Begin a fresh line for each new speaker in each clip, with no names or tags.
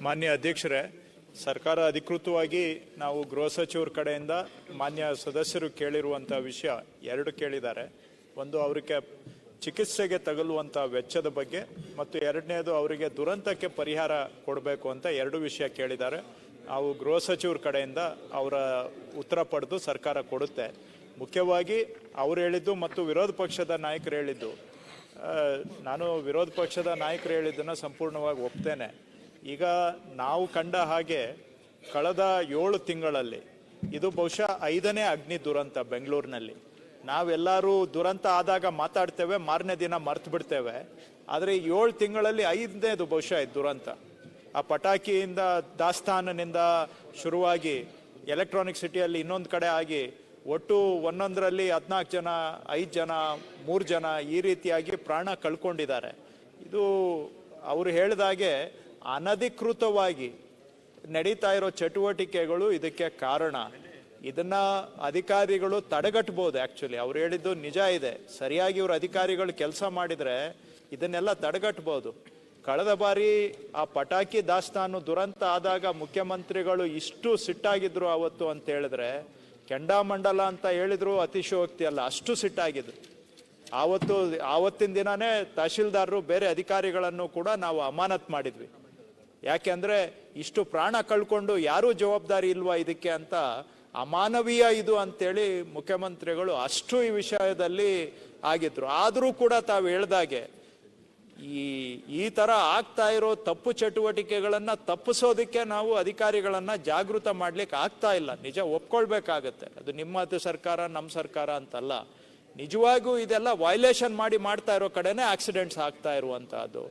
ಮಾನ್ಯ ಅಧ್ಯಕ್ಷರೇ, ಸರ್ಕಾರ ಅಧಿಕೃತವಾಗಿ ನಾವು ಗೃಹ ಸಚಿವರ ಕಡೆಯಿಂದ ಮಾನ್ಯ ಸದಸ್ಯರು ಕೇಳಿರುವಂಥ ವಿಷಯ ಎರಡು ಕೇಳಿದ್ದಾರೆ. ಒಂದು ಅವರಿಗೆ ಚಿಕಿತ್ಸೆಗೆ ತಗಲುವಂಥ ವೆಚ್ಚದ ಬಗ್ಗೆ ಮತ್ತು ಎರಡನೇದು ಅವರಿಗೆ ದುರಂತಕ್ಕೆ ಪರಿಹಾರ ಕೊಡಬೇಕು ಅಂತ ಎರಡು ವಿಷಯ ಕೇಳಿದ್ದಾರೆ. ನಾವು ಗೃಹ ಸಚಿವರ ಕಡೆಯಿಂದ ಅವರ ಉತ್ತರ ಪಡೆದು ಸರ್ಕಾರ ಕೊಡುತ್ತೆ. ಮುಖ್ಯವಾಗಿ ಅವರು ಹೇಳಿದ್ದು ಮತ್ತು ವಿರೋಧ ಪಕ್ಷದ ನಾಯಕರು ಹೇಳಿದ್ದು. ನಾನು ವಿರೋಧ ಪಕ್ಷದ ನಾಯಕರು ಹೇಳಿದ್ದನ್ನು ಸಂಪೂರ್ಣವಾಗಿ ಒಪ್ತೇನೆ. ಈಗ ನಾವು ಕಂಡ ಹಾಗೆ ಕಳೆದ ಏಳು ತಿಂಗಳಲ್ಲಿ ಇದು ಬಹುಶಃ ಐದನೇ ಅಗ್ನಿ ದುರಂತ ಬೆಂಗಳೂರಿನಲ್ಲಿ. ನಾವೆಲ್ಲರೂ ದುರಂತ ಆದಾಗ ಮಾತಾಡ್ತೇವೆ, ಮಾರನೇ ದಿನ ಮರ್ತು ಬಿಡ್ತೇವೆ. ಆದರೆ ಏಳು ತಿಂಗಳಲ್ಲಿ ಐದನೇದು ಬಹುಶಃ ದುರಂತ. ಆ ಪಟಾಕಿಯಿಂದ, ದಾಸ್ತಾನನಿಂದ ಶುರುವಾಗಿ ಎಲೆಕ್ಟ್ರಾನಿಕ್ ಸಿಟಿಯಲ್ಲಿ ಇನ್ನೊಂದು ಕಡೆ ಆಗಿ ಒಟ್ಟು ಒಂದೊಂದರಲ್ಲಿ ಹದಿನಾಲ್ಕು ಜನ, ಐದು ಜನ, ಮೂರು ಜನ ಈ ರೀತಿಯಾಗಿ ಪ್ರಾಣ ಕಳ್ಕೊಂಡಿದ್ದಾರೆ. ಇದು ಅವರು ಹೇಳಿದಾಗೆ ಅನಧಿಕೃತವಾಗಿ ನಡೀತಾ ಇರೋ ಚಟುವಟಿಕೆಗಳು ಇದಕ್ಕೆ ಕಾರಣ. ಇದನ್ನ ಅಧಿಕಾರಿಗಳು ತಡೆಗಟ್ಟಬಹುದು ಆಕ್ಚುಲಿ ಅವ್ರು ಹೇಳಿದ್ದು ನಿಜ ಇದೆ. ಸರಿಯಾಗಿ ಇವ್ರ ಅಧಿಕಾರಿಗಳು ಕೆಲಸ ಮಾಡಿದ್ರೆ ಇದನ್ನೆಲ್ಲ ತಡೆಗಟ್ಟಬಹುದು ಕಳೆದ ಬಾರಿ ಆ ಪಟಾಕಿ ದಾಸ್ತಾನು ದುರಂತ ಆದಾಗ ಮುಖ್ಯಮಂತ್ರಿಗಳು ಇಷ್ಟು ಸಿಟ್ಟಾಗಿದ್ರು ಅವತ್ತು ಅಂತ ಹೇಳಿದ್ರೆ ಕೆಂಡಾಮಂಡಲ ಅಂತ ಹೇಳಿದ್ರು ಅತಿಶಯೋಕ್ತಿ ಅಲ್ಲ, ಅಷ್ಟು ಸಿಟ್ಟಾಗಿದ್ರು ಆವತ್ತು, ಆವತ್ತಿನ ದಿನನೇ ತಹಶೀಲ್ದಾರರು ಬೇರೆ ಅಧಿಕಾರಿಗಳನ್ನು ಕೂಡ ನಾವು ಅಮಾನತ್ ಮಾಡಿದ್ವಿ. ಯಾಕೆಂದ್ರೆ ಇಷ್ಟು ಪ್ರಾಣ ಕಳ್ಕೊಂಡು ಯಾರೂ ಜವಾಬ್ದಾರಿ ಇಲ್ವಾ ಇದಕ್ಕೆ ಅಂತ ಅಮಾನವೀಯ ಇದು ಅಂತೇಳಿ ಮುಖ್ಯಮಂತ್ರಿಗಳು ಅಷ್ಟು ಈ ವಿಷಯದಲ್ಲಿ ಆಗಿದ್ರು. ಆದರೂ ಕೂಡ ತಾವು ಹೇಳ್ದಾಗೆ, ಈ ಈ ತರ ಆಗ್ತಾ ಇರೋ ತಪ್ಪು ಚಟುವಟಿಕೆಗಳನ್ನು ತಪ್ಪಿಸೋದಕ್ಕೆ ನಾವು ಅಧಿಕಾರಿಗಳನ್ನು ಜಾಗೃತ ಮಾಡ್ಲಿಕ್ಕೆ ಆಗ್ತಾ ಇಲ್ಲ. ನಿಜ ಒಪ್ಕೊಳ್ಬೇಕಾಗತ್ತೆ. ಅದು ನಿಮ್ಮದು ಸರ್ಕಾರ ನಮ್ಮ ಸರ್ಕಾರ ಅಂತಲ್ಲ. ನಿಜವಾಗೂ ಇದೆಲ್ಲ ವೈಲೇಷನ್ ಮಾಡಿ ಮಾಡ್ತಾ ಇರೋ ಕಡೆನೇ ಆಕ್ಸಿಡೆಂಟ್ಸ್ ಆಗ್ತಾ ಇರುವಂತಹದ್ದು.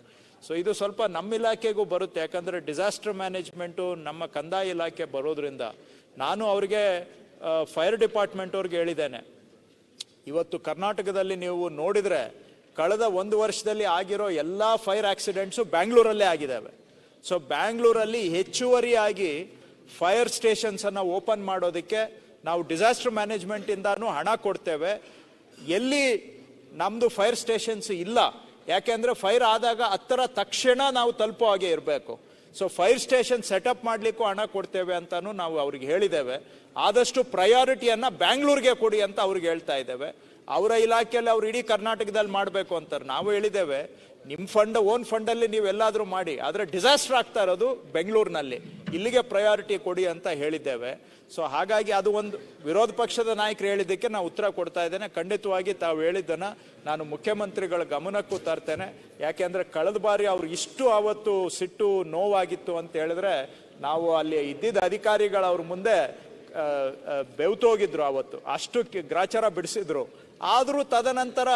ಸೊ ಇದು ಸ್ವಲ್ಪ ನಮ್ಮ ಇಲಾಖೆಗೂ ಬರುತ್ತೆ. ಯಾಕಂದರೆ ಡಿಸಾಸ್ಟರ್ ಮ್ಯಾನೇಜ್ಮೆಂಟು ನಮ್ಮ ಕಂದಾಯ ಇಲಾಖೆ ಬರೋದ್ರಿಂದ ನಾನು ಅವ್ರಿಗೆ ಫೈರ್ ಡಿಪಾರ್ಟ್ಮೆಂಟ್ ಅವ್ರಿಗೆ ಹೇಳಿದ್ದೇನೆ. ಇವತ್ತು ಕರ್ನಾಟಕದಲ್ಲಿ ನೀವು ನೋಡಿದರೆ ಕಳೆದ ಒಂದು ವರ್ಷದಲ್ಲಿ ಆಗಿರೋ ಎಲ್ಲ ಫೈರ್ ಆಕ್ಸಿಡೆಂಟ್ಸು ಬ್ಯಾಂಗ್ಳೂರಲ್ಲೇ ಆಗಿದ್ದಾವೆ. ಸೊ ಬ್ಯಾಂಗ್ಳೂರಲ್ಲಿ ಹೆಚ್ಚುವರಿಯಾಗಿ ಫೈರ್ ಸ್ಟೇಷನ್ಸನ್ನು ಓಪನ್ ಮಾಡೋದಕ್ಕೆ ನಾವು ಡಿಸಾಸ್ಟರ್ ಮ್ಯಾನೇಜ್ಮೆಂಟಿಂದನೂ ಹಣ ಕೊಡ್ತೇವೆ. ಎಲ್ಲಿ ನಮ್ಮದು ಫೈರ್ ಸ್ಟೇಷನ್ಸ್ ಇಲ್ಲ ಯಾಕೆಂದ್ರೆ ಫೈರ್ ಆದಾಗ ಹತ್ತರ ತಕ್ಷಣ ನಾವು ತಲುಪೋ ಹಾಗೆ ಇರಬೇಕು. ಸೊ ಫೈರ್ ಸ್ಟೇಷನ್ ಸೆಟಪ್ ಮಾಡಲಿಕ್ಕೂ ಹಣ ಕೊಡ್ತೇವೆ ಅಂತಲೂ ನಾವು ಅವ್ರಿಗೆ ಹೇಳಿದ್ದೇವೆ. ಆದಷ್ಟು ಪ್ರಯಾರಿಟಿಯನ್ನ ಬ್ಯಾಂಗ್ಳೂರಿಗೆ ಕೊಡಿ ಅಂತ ಅವ್ರಿಗೆ ಹೇಳ್ತಾ ಇದ್ದೇವೆ. ಅವರ ಇಲಾಖೆಯಲ್ಲಿ ಅವ್ರು ಇಡೀ ಕರ್ನಾಟಕದಲ್ಲಿ ಮಾಡಬೇಕು ಅಂತಾರೆ. ನಾವು ಹೇಳಿದ್ದೇವೆ ನಿಮ್ಮ ಫಂಡ್ ಓನ್ ಫಂಡಲ್ಲಿ ನೀವೆಲ್ಲಾದರೂ ಮಾಡಿ, ಆದರೆ ಡಿಸಾಸ್ಟರ್ ಆಗ್ತಾ ಇರೋದು ಬೆಂಗಳೂರಿನಲ್ಲಿ. ಇಲ್ಲಿಗೆ ಪ್ರಯಾರಿಟಿ ಕೊಡಿ ಅಂತ ಹೇಳಿದ್ದೇವೆ. ಸೊ ಹಾಗಾಗಿ ಅದು ಒಂದು ವಿರೋಧ ಪಕ್ಷದ ನಾಯಕರು ಹೇಳಿದ್ದಕ್ಕೆ ನಾನು ಉತ್ತರ ಕೊಡ್ತಾ ಇದ್ದೇನೆ. ಖಂಡಿತವಾಗಿ ತಾವು ಹೇಳಿದ್ದನ್ನು ನಾನು ಮುಖ್ಯಮಂತ್ರಿಗಳ ಗಮನಕ್ಕೂ ತರ್ತೇನೆ. ಯಾಕೆಂದರೆ ಕಳೆದ ಬಾರಿ ಅವ್ರು ಇಷ್ಟು ಅವತ್ತು ಸಿಟ್ಟು ನೋವಾಗಿತ್ತು ಅಂತ ಹೇಳಿದ್ರೆ ನಾವು ಅಲ್ಲಿ ಇದ್ದಿದ್ದ ಅಧಿಕಾರಿಗಳು ಅವ್ರ ಮುಂದೆ ಬೆವ್ತೋಗಿದ್ರು ಅವತ್ತು ಅಷ್ಟು ಗ್ರಾಚಾರ ಬಿಡಿಸಿದ್ರು. ಆದರೂ ತದನಂತರ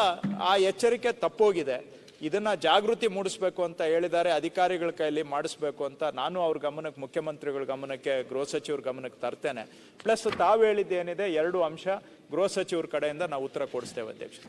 ಆ ಎಚ್ಚರಿಕೆ ತಪ್ಪೋಗಿದೆ. ಇದನ್ನ ಜಾಗೃತಿ ಮೂಡಿಸ್ಬೇಕು ಅಂತ ಹೇಳಿದ್ದಾರೆ, ಅಧಿಕಾರಿಗಳ ಕೈಯಲ್ಲಿ ಮಾಡಿಸ್ಬೇಕು ಅಂತ ನಾನು ಅವ್ರ ಗಮನಕ್ಕೆ, ಮುಖ್ಯಮಂತ್ರಿಗಳ ಗಮನಕ್ಕೆ, ಗೃಹ ಸಚಿವರ ಗಮನಕ್ಕೆ ತರ್ತೇನೆ. ಪ್ಲಸ್ ತಾವು ಹೇಳಿದ್ದೇನಿದೆ ಎರಡು ಅಂಶ ಗೃಹ ಸಚಿವರ ಕಡೆಯಿಂದ ನಾವು ಉತ್ತರ ಕೊಡಿಸ್ತೇವೆ ಅಧ್ಯಕ್ಷ